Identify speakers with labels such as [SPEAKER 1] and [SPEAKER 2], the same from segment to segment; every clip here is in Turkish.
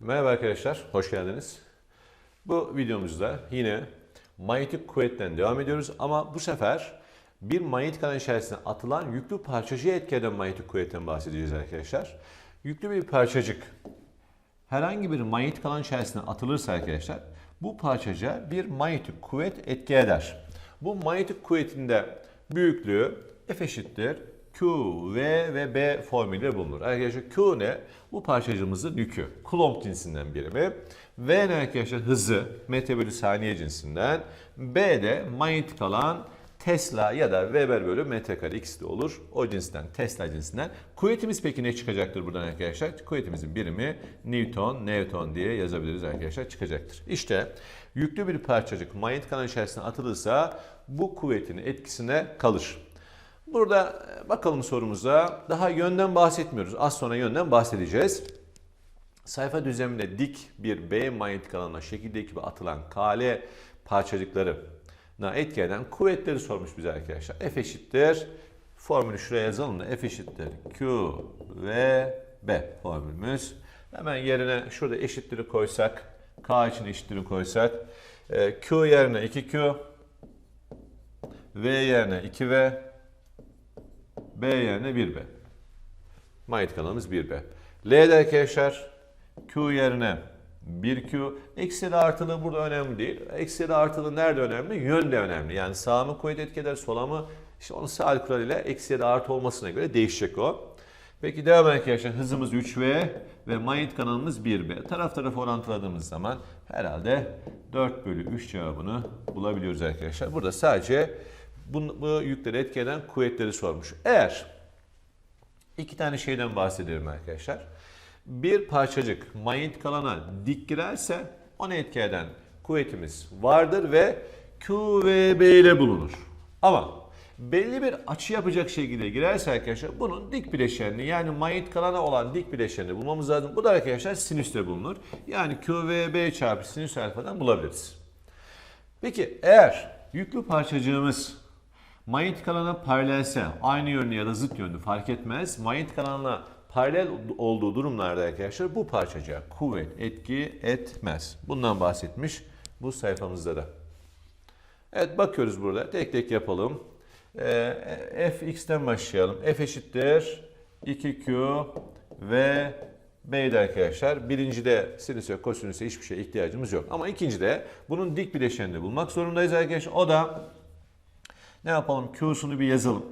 [SPEAKER 1] Merhaba arkadaşlar, hoş geldiniz. Bu videomuzda yine manyetik kuvvetten devam ediyoruz ama bu sefer bir manyetik alan içerisine atılan yüklü parçacığı etki eden manyetik kuvvetten bahsedeceğiz arkadaşlar. Yüklü bir parçacık herhangi bir manyetik alan içerisine atılırsa arkadaşlar bu parçacığa bir manyetik kuvvet etki eder. Bu manyetik kuvvetinde büyüklüğü F eşittir Q, V ve B formülüyle bulunur. Arkadaşlar Q ne? Bu parçacığımızın yükü. Coulomb cinsinden birimi. V ne arkadaşlar? Hızı. Metre bölü saniye cinsinden. B de manyetik alan Tesla ya da Weber bölü metrekare ikisi de olur. O cinsten, Tesla cinsinden. Kuvvetimiz peki ne çıkacaktır buradan arkadaşlar? Kuvvetimizin birimi Newton, Newton diye yazabiliriz arkadaşlar çıkacaktır. İşte yüklü bir parçacık manyetik alan içerisine atılırsa bu kuvvetin etkisine kalır. Burada e, bakalım sorumuza. Daha yönden bahsetmiyoruz. Az sonra yönden bahsedeceğiz. Sayfa düzleminde dik bir B manyetik alanına şekildeki gibi atılan KL parçacıkları etki eden kuvvetleri sormuş bize arkadaşlar. F eşittir. Formülü şuraya yazalım da F eşittir. Q ve B formülümüz. Hemen yerine şurada eşitleri koysak. K için eşitleri koysak. e, Q yerine 2Q. V yerine 2V. B yerine 1B. Manyetik alanımız 1B. L'de arkadaşlar Q yerine 1Q. Eksili artılı burada önemli değil. Eksili artılı nerede önemli? Yönde önemli. Yani sağa mı kuvvet etki eder, sola mı? İşte onun sağ kuralıyla eksi ya da artı olmasına göre değişecek o. Peki devam arkadaşlar. Hızımız 3V ve manyetik alanımız 1B. Taraf tarafa orantıladığımız zaman herhalde 4 bölü 3 cevabını bulabiliyoruz arkadaşlar. Burada sadece bu, bu yükleri etki eden kuvvetleri sormuş. Eğer iki tane şeyden bahsediyorum arkadaşlar. Bir parçacık manyetik alana dik girerse onu etki eden kuvvetimiz vardır ve Q ve B ile bulunur. Ama belli bir açı yapacak şekilde girerse arkadaşlar bunun dik bileşenini yani manyetik alana olan dik bileşenini bulmamız lazım. Bu da arkadaşlar sinüste bulunur. Yani Q ve B çarpı sinüs alfadan bulabiliriz. Peki eğer yüklü parçacığımız manyetik alana paralelse aynı yönlü ya da zıt yönlü fark etmez. Manyetik alana paralel olduğu durumlarda arkadaşlar bu parçacığa kuvvet etki etmez. Bundan bahsetmiş bu sayfamızda da. Evet bakıyoruz burada tek tek yapalım. Ee, fx'ten başlayalım. f eşittir 2q ve B'de arkadaşlar. Birincide sinüse, kosinüse hiçbir şeye ihtiyacımız yok. Ama ikincide bunun dik bileşenini bulmak zorundayız arkadaşlar. O da ne yapalım? Q'sunu bir yazalım.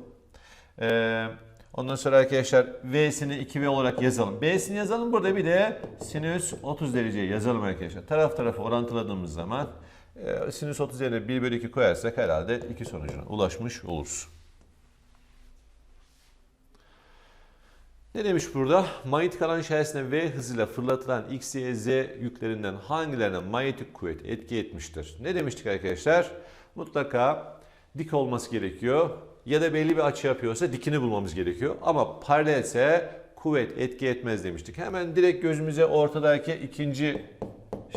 [SPEAKER 1] Ee, ondan sonra arkadaşlar V'sini 2V olarak yazalım. B'sini yazalım. Burada bir de sinüs 30 dereceyi yazalım arkadaşlar. Taraf tarafa orantıladığımız zaman e, sinüs 30 yerine 1 bölü 2 koyarsak herhalde iki sonucuna ulaşmış oluruz. Ne demiş burada? Manyetik alan içerisinde V hızıyla fırlatılan X, Y, Z yüklerinden hangilerine manyetik kuvvet etki etmiştir? Ne demiştik arkadaşlar? Mutlaka dik olması gerekiyor ya da belli bir açı yapıyorsa dikini bulmamız gerekiyor. Ama paralelse kuvvet etki etmez demiştik. Hemen direkt gözümüze ortadaki ikinci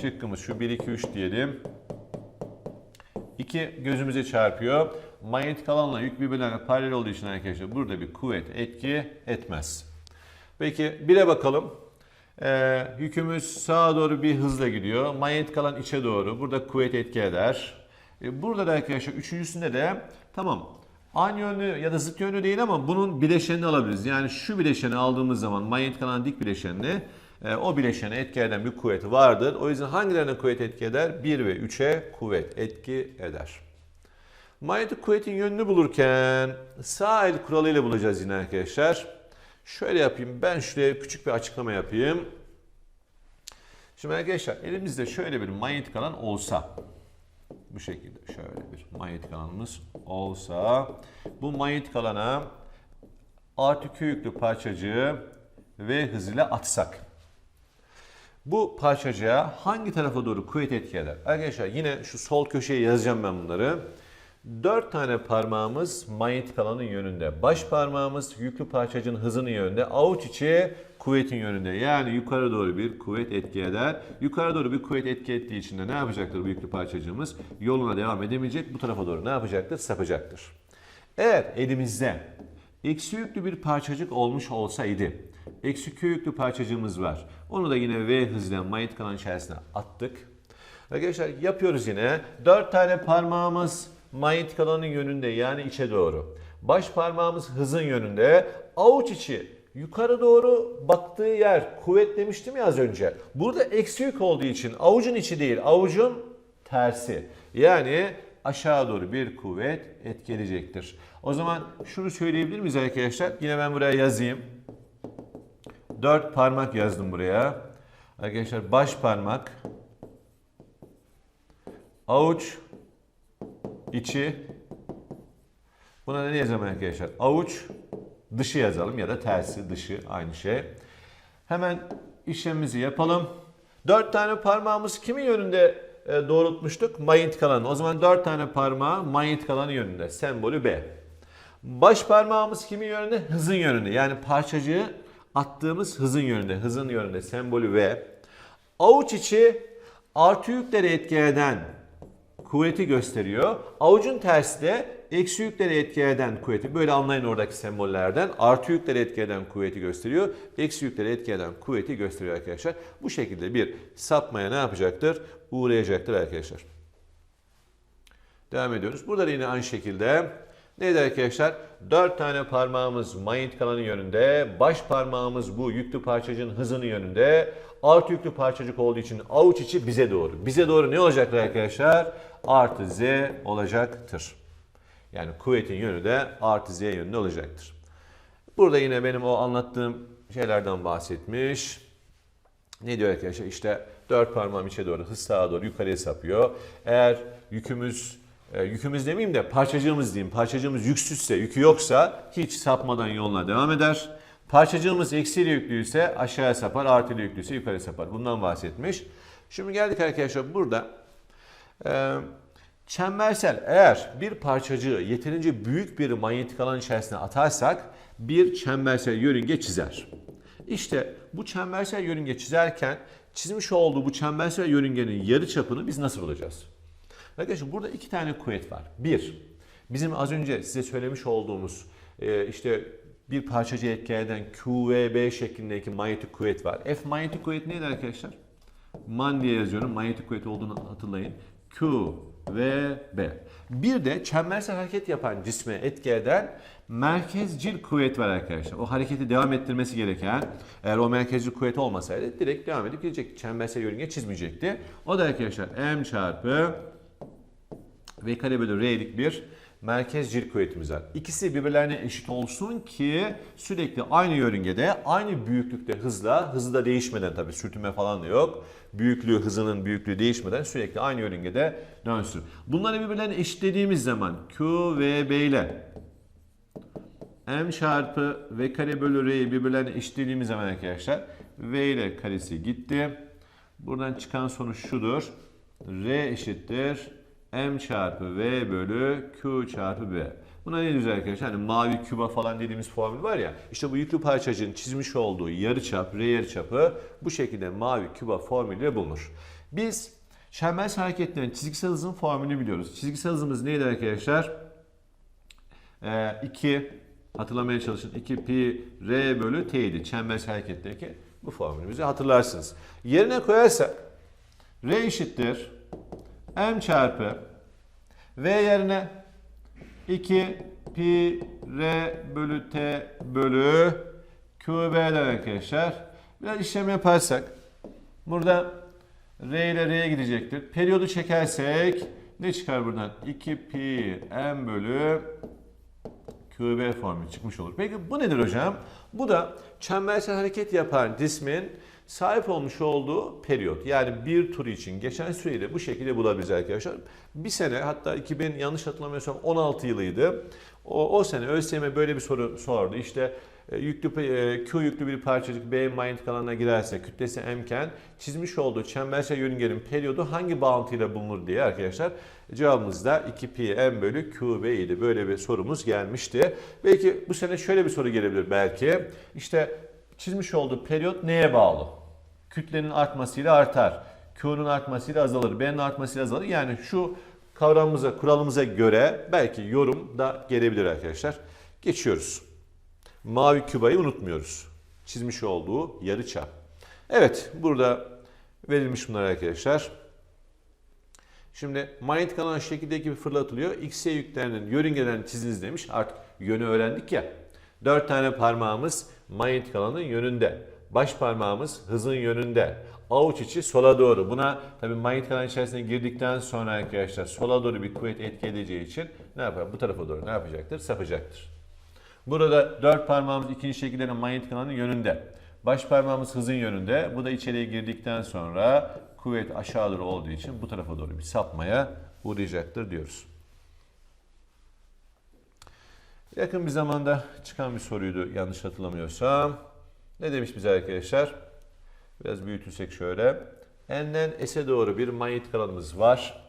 [SPEAKER 1] şıkkımız şu 1 2 3 diyelim. 2 gözümüze çarpıyor. Manyetik alanla yük birbirlerine paralel olduğu için arkadaşlar burada bir kuvvet etki etmez. Peki bire bakalım. Ee, yükümüz sağa doğru bir hızla gidiyor. Manyetik alan içe doğru. Burada kuvvet etki eder. Ee, burada da arkadaşlar üçüncüsünde de tamam aynı yönlü ya da zıt yönlü değil ama bunun bileşenini alabiliriz. Yani şu bileşeni aldığımız zaman manyetik alan dik bileşenini e, o bileşene etki eden bir kuvvet vardır. O yüzden hangilerine kuvvet etki eder? 1 ve 3'e kuvvet etki eder. Manyetik kuvvetin yönünü bulurken sağ el kuralıyla bulacağız yine arkadaşlar. Şöyle yapayım. Ben şuraya küçük bir açıklama yapayım. Şimdi arkadaşlar elimizde şöyle bir manyetik alan olsa bu şekilde şöyle bir manyetik alanımız olsa bu manyetik alana artı Q yüklü parçacığı V hızıyla atsak bu parçacığa hangi tarafa doğru kuvvet etki eder? Arkadaşlar yine şu sol köşeye yazacağım ben bunları. Dört tane parmağımız manyetik alanın yönünde. Baş parmağımız yüklü parçacığın hızının yönünde. Avuç içi kuvvetin yönünde. Yani yukarı doğru bir kuvvet etki eder. Yukarı doğru bir kuvvet etki ettiği için de ne yapacaktır bu yüklü parçacığımız? Yoluna devam edemeyecek. Bu tarafa doğru ne yapacaktır? Sapacaktır. Eğer elimizde eksi yüklü bir parçacık olmuş olsaydı Eksi Q yüklü parçacığımız var. Onu da yine V hızla manyetik alan içerisine attık. Arkadaşlar yapıyoruz yine. 4 tane parmağımız manyetik alanın yönünde yani içe doğru. Baş parmağımız hızın yönünde. Avuç içi yukarı doğru baktığı yer kuvvet demiştim ya az önce. Burada eksi yük olduğu için avucun içi değil avucun tersi. Yani aşağı doğru bir kuvvet etkileyecektir. O zaman şunu söyleyebilir miyiz arkadaşlar? Yine ben buraya yazayım. 4 parmak yazdım buraya. Arkadaşlar baş parmak, avuç, içi. Buna ne yazalım arkadaşlar? Avuç, dışı yazalım ya da tersi, dışı aynı şey. Hemen işlemimizi yapalım. 4 tane parmağımız kimin yönünde e, doğrultmuştuk? Manyetik alanı. O zaman 4 tane parmağı manyetik alanı yönünde. Sembolü B. Baş parmağımız kimin yönünde? Hızın yönünde. Yani parçacığı attığımız hızın yönünde. Hızın yönünde. Sembolü V. Avuç içi artı yükleri etki eden kuvveti gösteriyor. Avucun tersi de eksi yükleri etki eden kuvveti. Böyle anlayın oradaki sembollerden. Artı yükleri etki eden kuvveti gösteriyor. Eksi yükleri etki eden kuvveti gösteriyor arkadaşlar. Bu şekilde bir sapmaya ne yapacaktır? Uğrayacaktır arkadaşlar. Devam ediyoruz. Burada da yine aynı şekilde neydi arkadaşlar? 4 tane parmağımız manyetik alanı yönünde, baş parmağımız bu yüklü parçacığın hızının yönünde, artı yüklü parçacık olduğu için avuç içi bize doğru. Bize doğru ne olacaktır arkadaşlar? Artı z olacaktır. Yani kuvvetin yönü de artı z yönünde olacaktır. Burada yine benim o anlattığım şeylerden bahsetmiş. Ne diyor arkadaşlar? İşte dört parmağım içe doğru, hız sağa doğru yukarıya sapıyor. Eğer yükümüz, e, yükümüz demeyeyim de parçacığımız diyeyim. Parçacığımız yüksüzse, yükü yoksa hiç sapmadan yoluna devam eder. Parçacığımız eksiyle yüklüyse aşağıya sapar, artıyla yüklüyse yukarı sapar. Bundan bahsetmiş. Şimdi geldik arkadaşlar burada. E, çembersel eğer bir parçacığı yeterince büyük bir manyetik alan içerisine atarsak bir çembersel yörünge çizer. İşte bu çembersel yörünge çizerken çizmiş olduğu bu çembersel yörüngenin yarı çapını biz nasıl bulacağız? Arkadaşlar burada iki tane kuvvet var. Bir, bizim az önce size söylemiş olduğumuz e, işte bir parçacı etki eden QVB şeklindeki manyetik kuvvet var. F manyetik kuvvet neydi arkadaşlar? Man diye yazıyorum. Manyetik kuvvet olduğunu hatırlayın. Q ve B. Bir de çembersel hareket yapan cisme etki eden merkezcil kuvvet var arkadaşlar. O hareketi devam ettirmesi gereken eğer o merkezcil kuvvet olmasaydı direkt devam edip gidecekti. Çembersel yörünge çizmeyecekti. O da arkadaşlar M çarpı V kare bölü R'lik bir merkezcil kuvvetimiz var. İkisi birbirlerine eşit olsun ki sürekli aynı yörüngede, aynı büyüklükte hızla, hızı da değişmeden tabii sürtünme falan da yok. Büyüklüğü, hızının büyüklüğü değişmeden sürekli aynı yörüngede dönsün. Bunları birbirlerine eşitlediğimiz zaman Q ve B ile M çarpı V kare bölü R'yi birbirlerine eşitlediğimiz zaman arkadaşlar V ile karesi gitti. Buradan çıkan sonuç şudur. R eşittir M çarpı V bölü Q çarpı B. Buna ne diyoruz arkadaşlar? Hani mavi küba falan dediğimiz formül var ya. İşte bu yüklü parçacığın çizmiş olduğu yarıçap, R yarıçapı bu şekilde mavi küba formülüyle bulunur. Biz çembersel hareketlerin çizgisel hızın formülünü biliyoruz. Çizgisel hızımız neydi arkadaşlar? Ee, 2 hatırlamaya çalışın. 2 pi R bölü T idi. Çembersel hareketteki bu formülümüzü hatırlarsınız. Yerine koyarsak R eşittir m çarpı v yerine 2 pi r bölü t bölü qb'den arkadaşlar. Biraz işlem yaparsak burada r ile r'ye gidecektir. Periyodu çekersek ne çıkar buradan? 2 pi m bölü QB formülü çıkmış olur. Peki bu nedir hocam? Bu da çembersel hareket yapan cismin sahip olmuş olduğu periyot. Yani bir tur için geçen süreyi bu şekilde bulabiliriz arkadaşlar. Bir sene hatta 2000 yanlış hatırlamıyorsam 16 yılıydı. O, o sene ÖSYM böyle bir soru sordu. İşte e, yüklü, e, Q yüklü bir parçacık B manyetik alanına girerse kütlesi M iken çizmiş olduğu çembersel yörüngenin periyodu hangi bağıntıyla bulunur diye arkadaşlar cevabımız da 2 pi m bölü QB idi. Böyle bir sorumuz gelmişti. Belki bu sene şöyle bir soru gelebilir belki. İşte çizmiş olduğu periyot neye bağlı? Kütlenin artmasıyla artar. Q'nun artmasıyla azalır. B'nin artmasıyla azalır. Yani şu kavramımıza, kuralımıza göre belki yorum da gelebilir arkadaşlar. Geçiyoruz. Mavi kübayı unutmuyoruz. çizmiş olduğu yarıçap. Evet burada verilmiş bunlar arkadaşlar. Şimdi manyetik alan şekildeki gibi fırlatılıyor. X'e yüklerinin yörüngelerini çiziniz demiş. Artık yönü öğrendik ya. Dört tane parmağımız manyetik alanın yönünde. Baş parmağımız hızın yönünde. Avuç içi sola doğru. Buna tabi manyetik alan içerisine girdikten sonra arkadaşlar sola doğru bir kuvvet etki edeceği için ne yapar? Bu tarafa doğru ne yapacaktır? Sapacaktır. Burada dört parmağımız ikinci şekillerin manyetik alanın yönünde. Baş parmağımız hızın yönünde. Bu da içeriye girdikten sonra kuvvet aşağı doğru olduğu için bu tarafa doğru bir sapmaya uğrayacaktır diyoruz. Yakın bir zamanda çıkan bir soruydu yanlış hatırlamıyorsam. Ne demiş bize arkadaşlar? Biraz büyütülsek şöyle. N'den S'e doğru bir manyetik alanımız var.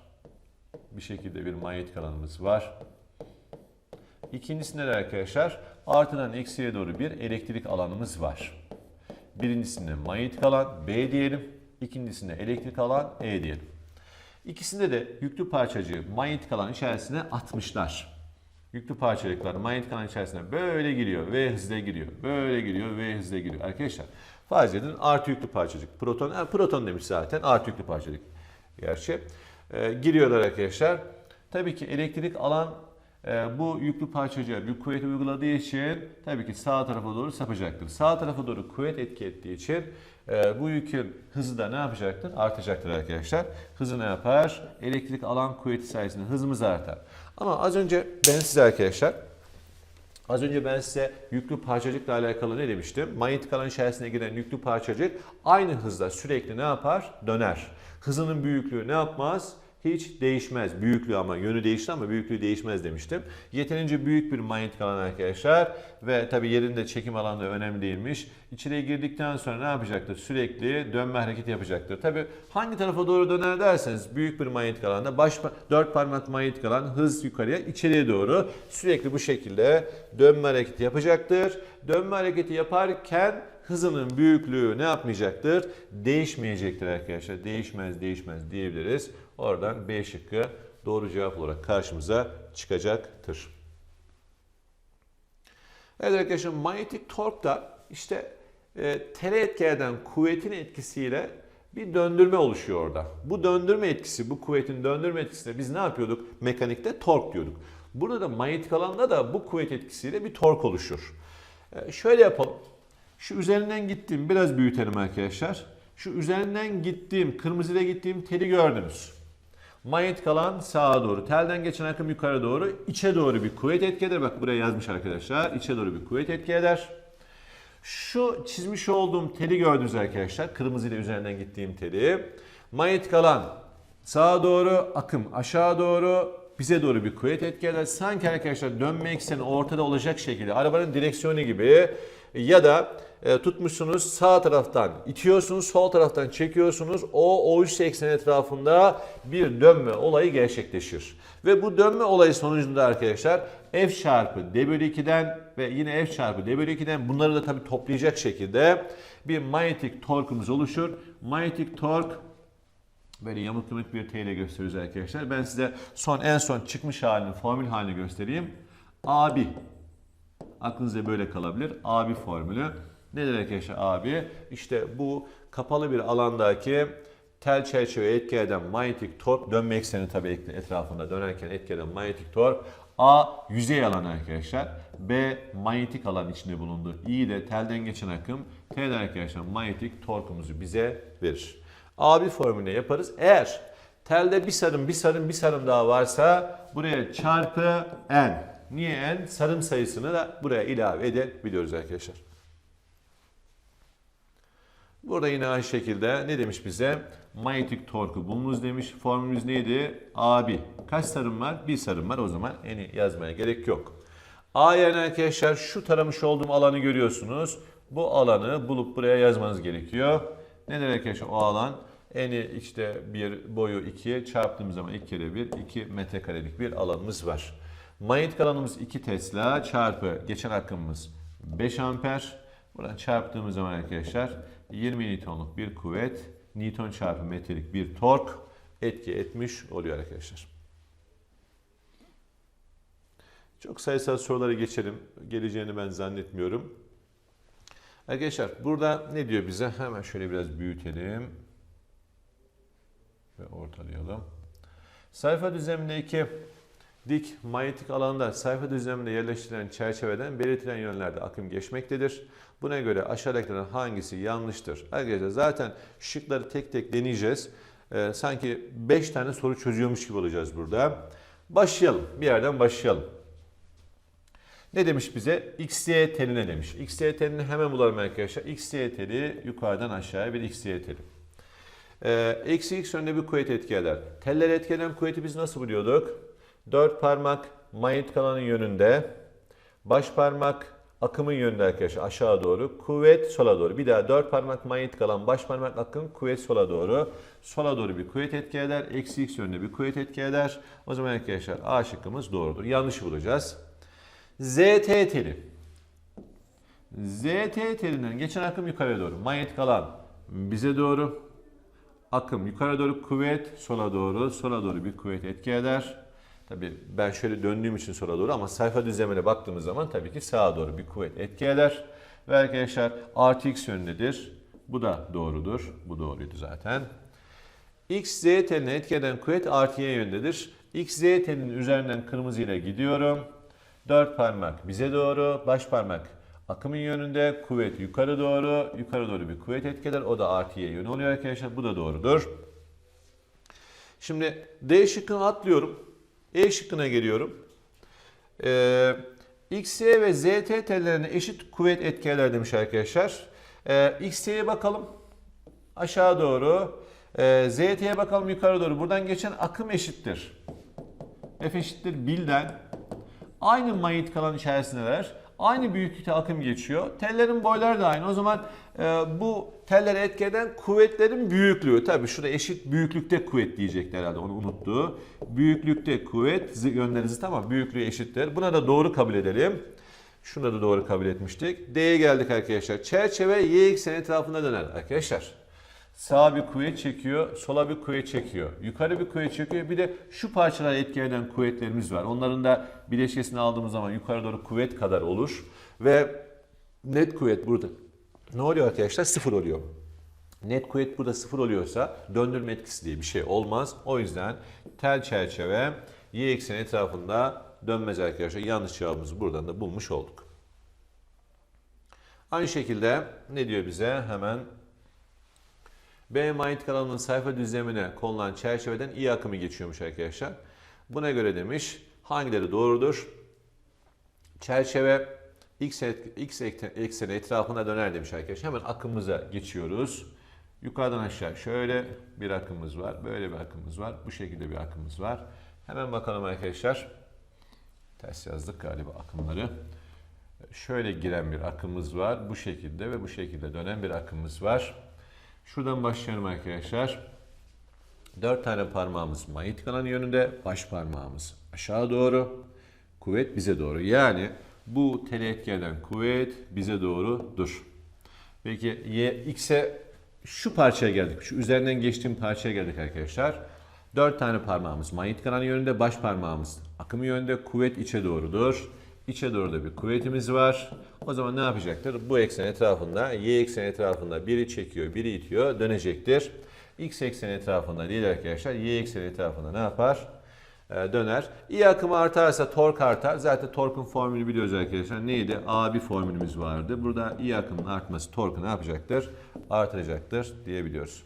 [SPEAKER 1] Bir şekilde bir manyetik alanımız var. İkincisinde de arkadaşlar artıdan eksiye doğru bir elektrik alanımız var. Birincisinde manyetik alan B diyelim. İkincisinde elektrik alan E diyelim. İkisinde de yüklü parçacığı manyetik alan içerisine atmışlar. Yüklü parçacıklar manyetik alan içerisine böyle giriyor V hızla giriyor. Böyle giriyor V hızla giriyor. Arkadaşlar farz edin artı yüklü parçacık. Proton, proton demiş zaten artı yüklü parçacık. Gerçi e, giriyorlar arkadaşlar. Tabii ki elektrik alan e, bu yüklü parçacığa bir kuvvet uyguladığı için tabii ki sağ tarafa doğru sapacaktır. Sağ tarafa doğru kuvvet etki ettiği için e, bu yükün hızı da ne yapacaktır? Artacaktır arkadaşlar. Hızı ne yapar? Elektrik alan kuvveti sayesinde hızımız artar. Ama az önce ben size arkadaşlar Az önce ben size yüklü parçacıkla alakalı ne demiştim? Manyetik alan içerisine giren yüklü parçacık aynı hızda sürekli ne yapar? Döner. Hızının büyüklüğü ne yapmaz? Hiç değişmez. Büyüklüğü ama yönü değişti ama büyüklüğü değişmez demiştim. Yeterince büyük bir manyetik alan arkadaşlar ve tabi yerinde çekim alanı da önemli değilmiş. İçeriye girdikten sonra ne yapacaktır? Sürekli dönme hareketi yapacaktır. Tabi hangi tarafa doğru döner derseniz büyük bir manyetik alanda baş dört parmak manyetik alan hız yukarıya içeriye doğru sürekli bu şekilde dönme hareketi yapacaktır. Dönme hareketi yaparken hızının büyüklüğü ne yapmayacaktır? Değişmeyecektir arkadaşlar. Değişmez değişmez diyebiliriz. Oradan B şıkkı doğru cevap olarak karşımıza çıkacaktır. Evet arkadaşlar manyetik tork da işte e, tere etki eden kuvvetin etkisiyle bir döndürme oluşuyor orada. Bu döndürme etkisi, bu kuvvetin döndürme etkisine biz ne yapıyorduk? Mekanikte tork diyorduk. Burada da manyetik alanda da bu kuvvet etkisiyle bir tork oluşur. E, şöyle yapalım. Şu üzerinden gittiğim, biraz büyütelim arkadaşlar. Şu üzerinden gittiğim, kırmızıyla gittiğim teli gördünüz. Manyetik alan sağa doğru. Telden geçen akım yukarı doğru. içe doğru bir kuvvet etki eder. Bak buraya yazmış arkadaşlar. İçe doğru bir kuvvet etki eder. Şu çizmiş olduğum teli gördünüz arkadaşlar. Kırmızı ile üzerinden gittiğim teli. Manyetik alan sağa doğru, akım aşağı doğru, bize doğru bir kuvvet etki eder. Sanki arkadaşlar dönme ekseni ortada olacak şekilde arabanın direksiyonu gibi ya da e, tutmuşsunuz sağ taraftan itiyorsunuz, sol taraftan çekiyorsunuz. O o üst eksen etrafında bir dönme olayı gerçekleşir. Ve bu dönme olayı sonucunda arkadaşlar F çarpı D bölü 2'den ve yine F çarpı D bölü 2'den bunları da tabii toplayacak şekilde bir manyetik torkumuz oluşur. Manyetik tork böyle yamuk yumuk bir T ile gösteriyoruz arkadaşlar. Ben size son en son çıkmış halini, formül halini göstereyim. Abi. Aklınızda böyle kalabilir. Abi formülü. Ne demek arkadaşlar abi? İşte bu kapalı bir alandaki tel çerçeve etki eden manyetik tork dönme ekseni tabii etrafında dönerken etki eden manyetik tork A yüzey alan arkadaşlar. B manyetik alan içinde bulundu. İ de telden geçen akım. T de arkadaşlar manyetik torkumuzu bize verir. A bir formülüne yaparız. Eğer telde bir sarım bir sarım bir sarım daha varsa buraya çarpı n. Niye n? Sarım sayısını da buraya ilave edebiliyoruz arkadaşlar. Burada yine aynı şekilde ne demiş bize? Manyetik torku bulunuz demiş. Formülümüz neydi? AB. Kaç sarım var? Bir sarım var. O zaman eni yazmaya gerek yok. A yerine arkadaşlar şu taramış olduğum alanı görüyorsunuz. Bu alanı bulup buraya yazmanız gerekiyor. Ne demek arkadaşlar o alan? Eni işte bir boyu 2'ye çarptığımız zaman 2 kere 1 2 metrekarelik bir alanımız var. Manyetik alanımız 2 Tesla çarpı geçen akımımız 5 amper. Buradan çarptığımız zaman arkadaşlar 20 Newton'luk bir kuvvet, Newton çarpı metrelik bir tork etki etmiş oluyor arkadaşlar. Çok sayısal sorulara geçelim. Geleceğini ben zannetmiyorum. Arkadaşlar burada ne diyor bize? Hemen şöyle biraz büyütelim. Ve ortalayalım. Sayfa düzlemindeki dik manyetik alanda sayfa düzleminde yerleştirilen çerçeveden belirtilen yönlerde akım geçmektedir. Buna göre aşağıdakilerin hangisi yanlıştır? Arkadaşlar zaten şıkları tek tek deneyeceğiz. Ee, sanki 5 tane soru çözüyormuş gibi olacağız burada. Başlayalım. Bir yerden başlayalım. Ne demiş bize? XY teline demiş. XY telini hemen bulalım arkadaşlar. XY teli yukarıdan aşağıya bir XY teli. Ee, eksi x yönünde bir kuvvet etki eder. Teller etkilenen kuvveti biz nasıl buluyorduk? Dört parmak manyetik alanın yönünde, baş parmak akımın yönünde arkadaşlar aşağı doğru, kuvvet sola doğru. Bir daha dört parmak manyetik alan, baş parmak akım, kuvvet sola doğru. Sola doğru bir kuvvet etki eder, eksi x yönünde bir kuvvet etki eder. O zaman arkadaşlar A şıkkımız doğrudur. Yanlışı bulacağız. ZT teli. ZT telinden geçen akım yukarıya doğru. Manyetik alan bize doğru. Akım yukarı doğru kuvvet, sola doğru, sola doğru bir kuvvet etki eder. Tabii ben şöyle döndüğüm için sola doğru ama sayfa düzlemine baktığımız zaman tabii ki sağa doğru bir kuvvet etki eder. Ve arkadaşlar artı x yönündedir. Bu da doğrudur. Bu doğruydu zaten. X, Z teline etki eden kuvvet artı y yönündedir. X, Z telinin üzerinden kırmızı ile gidiyorum. Dört parmak bize doğru, baş parmak akımın yönünde, kuvvet yukarı doğru, yukarı doğru bir kuvvet etki eder. O da artı y yönü oluyor arkadaşlar. Bu da doğrudur. Şimdi D şıkkını atlıyorum. E şıkkına geliyorum. Ee, X, Y ve Z T tellerine eşit kuvvet etki eder demiş arkadaşlar. Ee, X, Y'ye bakalım. Aşağı doğru. Ee, Z, T'ye bakalım yukarı doğru. Buradan geçen akım eşittir. F eşittir bilden. Aynı manyetik alan içerisindeler. Aynı büyüklükte akım geçiyor. Tellerin boyları da aynı. O zaman e, bu telleri etki eden kuvvetlerin büyüklüğü. Tabii şurada eşit büyüklükte kuvvet diyecekler herhalde onu unuttu. Büyüklükte kuvvet yönleri zıt ama büyüklüğü eşittir. Buna da doğru kabul edelim. Şuna da doğru kabul etmiştik. D'ye geldik arkadaşlar. Çerçeve y eksen etrafında döner arkadaşlar. Sağa bir kuvvet çekiyor, sola bir kuvvet çekiyor. Yukarı bir kuvvet çekiyor. Bir de şu parçalara etki kuvvetlerimiz var. Onların da bileşkesini aldığımız zaman yukarı doğru kuvvet kadar olur. Ve net kuvvet burada. Ne oluyor arkadaşlar? Sıfır oluyor. Net kuvvet burada sıfır oluyorsa döndürme etkisi diye bir şey olmaz. O yüzden tel çerçeve y ekseni etrafında dönmez arkadaşlar. Yanlış cevabımızı buradan da bulmuş olduk. Aynı şekilde ne diyor bize? Hemen B manyetik alanının sayfa düzlemine konulan çerçeveden iyi akımı geçiyormuş arkadaşlar. Buna göre demiş hangileri doğrudur? Çerçeve x, x ekseni etrafına döner demiş arkadaşlar. Hemen akımıza geçiyoruz. Yukarıdan aşağı şöyle bir akımımız var. Böyle bir akımımız var. Bu şekilde bir akımımız var. Hemen bakalım arkadaşlar. Ters yazdık galiba akımları. Şöyle giren bir akımımız var. Bu şekilde ve bu şekilde dönen bir akımımız var. Şuradan başlayalım arkadaşlar. Dört tane parmağımız manyetik alan yönünde, baş parmağımız aşağı doğru, kuvvet bize doğru. Yani bu tele etki eden kuvvet bize doğrudur. Peki y, x'e şu parçaya geldik. Şu üzerinden geçtiğim parçaya geldik arkadaşlar. Dört tane parmağımız manyetik alan yönünde, baş parmağımız akım yönünde, kuvvet içe doğrudur. İçe doğru da bir kuvvetimiz var. O zaman ne yapacaktır? Bu eksen etrafında, y eksen etrafında biri çekiyor, biri itiyor, dönecektir. X eksen etrafında değil arkadaşlar, y eksen etrafında ne yapar? Ee, döner. İ akımı artarsa tork artar. Zaten torkun formülü biliyoruz arkadaşlar. Neydi? A bir formülümüz vardı. Burada İ akımın artması torku ne yapacaktır? Artıracaktır diyebiliyoruz.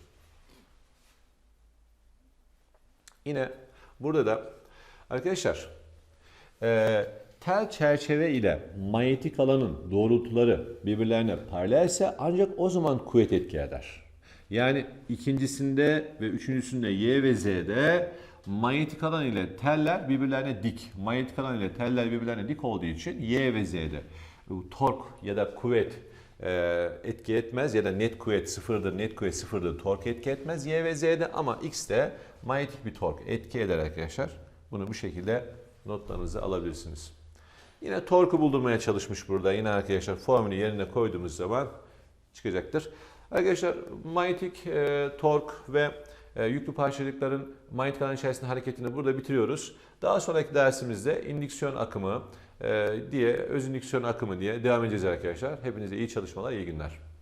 [SPEAKER 1] Yine burada da arkadaşlar e, tel çerçeve ile manyetik alanın doğrultuları birbirlerine paralelse ancak o zaman kuvvet etki eder. Yani ikincisinde ve üçüncüsünde Y ve Z'de manyetik alan ile teller birbirlerine dik. Manyetik alan ile teller birbirlerine dik olduğu için Y ve Z'de tork ya da kuvvet e, etki etmez ya da net kuvvet sıfırdır, net kuvvet sıfırdır, tork etki etmez Y ve Z'de ama X'te manyetik bir tork etki eder arkadaşlar. Bunu bu şekilde notlarınızı alabilirsiniz. Yine torku buldurmaya çalışmış burada. Yine arkadaşlar formülü yerine koyduğumuz zaman çıkacaktır. Arkadaşlar manyetik e, tork ve e, yüklü parçacıkların manyetik alan içerisinde hareketini burada bitiriyoruz. Daha sonraki dersimizde indüksiyon akımı, e, diye özündüksiyon akımı diye devam edeceğiz arkadaşlar. Hepinize iyi çalışmalar, iyi günler.